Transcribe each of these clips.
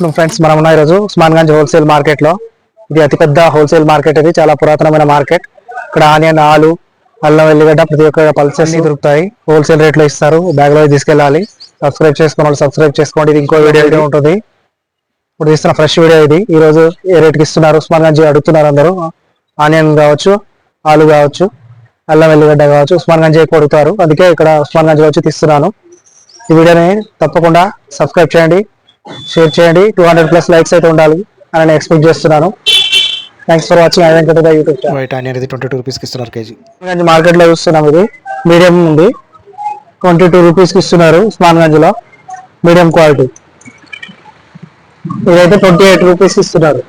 Good friends మనం ఉన్న ఈరోజు ఉస్మాన్గంజ్ హోల్సేల్ మార్కెట్లో. ఇది అతిపెద్ద హోల్సేల్ మార్కెట్ ఇది. చాలా పురాతనమైన మార్కెట్. ఇక్కడ ఆనియన్ ఆలు అల్లం వెల్లిగడ్డ ప్రతి ఒక్క పల్సెస్ దొరుకుతాయి. హోల్సేల్ రేట్లో ఇస్తారు. బ్యాగ్లో తీసుకెళ్ళాలి. సబ్స్క్రైబ్ చేసుకున్న వాళ్ళు సబ్స్క్రైబ్ చేసుకోండి. ఇది ఇంకో వీడియో ఉంటుంది. ఇప్పుడు తీస్తున్న ఫ్రెష్ వీడియో ఇది. ఈ రోజు ఏ రేట్కి ఇస్తున్నారు? ఉస్మాన్గంజ్ అడుగుతున్నారు అందరూ. ఆనియన్ కావచ్చు ఆలు కావచ్చు అల్లం వెల్లిగడ్డ కావచ్చు. ఉస్మాన్గంజ్ ఎక్కువ అడుగుతారు అందుకే ఇక్కడ ఉస్మాన్గంజ్లో వచ్చి తీస్తున్నాను. ఈ వీడియోని తప్పకుండా సబ్స్క్రైబ్ చేయండి షేర్ చేయండి. టూ హండ్రెడ్ ప్లస్ లైక్స్ అయితే ఉండాలి అని నేను ఎక్స్పెక్ట్ చేస్తున్నాను. Thanks for watching I Venkata YouTube onion అనేది ట్వంటీ టూ రూపీస్కి ఇస్తున్నారు కేజీ. మార్కెట్లో చూస్తున్నాం ఇది. మీడియం ఉంది. ట్వంటీ టూ రూపీస్కి ఇస్తున్నారు ఉస్మాన్గంజ్లో మీడియం క్వాలిటీ. ఇదైతే ట్వంటీ ఎయిట్ రూపీస్ ఇస్తున్నారు.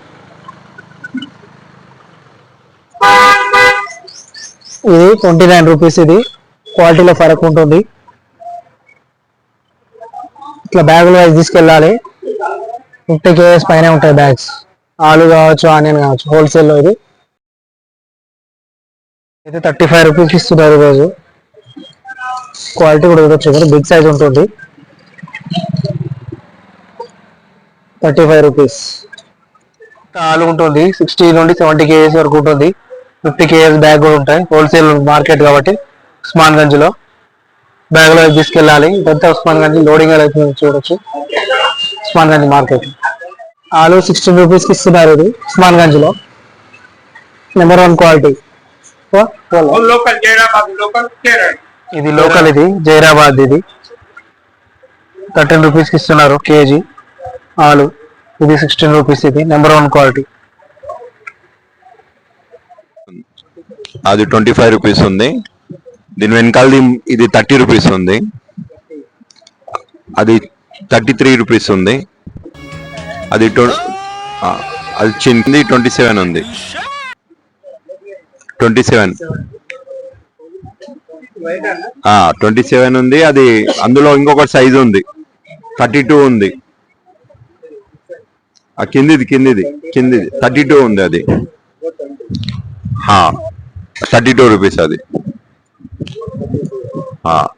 ఇది ట్వంటీ నైన్ రూపీస్ ఇది క్వాలిటీలో ఫరక్ ఉంటుంది. ఇట్లా బ్యాగులు వైజ్ తీసుకెళ్ళాలి. ఫిఫ్టీ కేఎస్ పైన ఉంటాయి బ్యాగ్స్. ఆలు కావచ్చు ఆనియన్ కావచ్చు హోల్సేల్లో ఇది. అయితే థర్టీ ఫైవ్ రూపీస్ ఇస్తున్నారు ఈరోజు. క్వాలిటీ కూడా చూడండి బిగ్ సైజ్ ఉంటుంది. Thirty five rupees. ఆలు ఉంటుంది సిక్స్టీ నుండి సెవెంటీ కేజీస్ వరకు ఉంటుంది. ఫిఫ్టీ కేజీస్ బ్యాగ్ కూడా ఉంటాయి హోల్సేల్ మార్కెట్ కాబట్టి ఉస్మాన్ గంజ్లో. బ్యాగ్లో తీసుకెళ్ళాలి. పెద్ద ఉస్మాన్ గంజ్ లోడింగ్ అయితే చూడొచ్చు. ఉస్మాన్ గంజ్ మార్కెట్. ఆలు సిక్స్టీన్ రూపీస్కి ఇస్తున్నారు ఇది ఉస్మాన్ గంజ్లో నెంబర్ వన్ క్వాలిటీ ఇది లోకల్ ఇది జైరాబాద్ ఇది. థర్టీన్ రూపీస్కి ఇస్తున్నారు కేజీ ఆలు. ఇది సిక్స్టీన్ రూపీస్ ఇది నెంబర్ వన్ క్వాలిటీ అది ట్వంటీ ఫైవ్ రూపీస్ ఉంది. దీని వెనకాలది ఇది థర్టీ రూపీస్ ఉంది. అది థర్టీ త్రీ రూపీస్ ఉంది. అది ట్వ- అది చింది ట్వంటీ సెవెన్ ఉంది. Twenty seven. ట్వంటీ సెవెన్ ఉంది. అది అందులో ఇంకొక సైజ్ ఉంది. థర్టీ టూ ఉంది. ఆ కిందిది కిందిది కిందిది. థర్టీ టూ ఉంది అది. థర్టీ టూ రూపీస్ అది.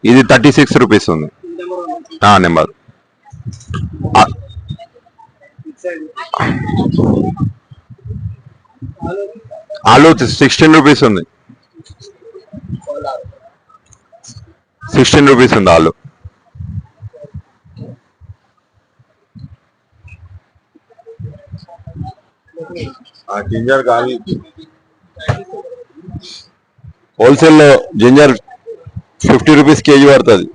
ఇది థర్టీ సిక్స్ రూపీస్ ఉంది నెంబర్. ఆలు సిక్స్టీన్ రూపీస్ ఉంది. సిక్స్టీన్ రూపీస్ ఉంది ఆలు. జింజర్ గాలి. హోల్సేల్లో జింజర్ ఫిఫ్టీ రూపీస్ కేజీ పడుతుంది.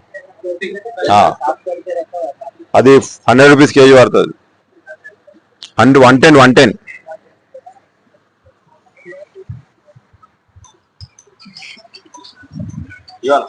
అది హండ్రెడ్ రూపీస్ కేజీ పడుతుంది. Hundred one ten one ten. ఇవాళ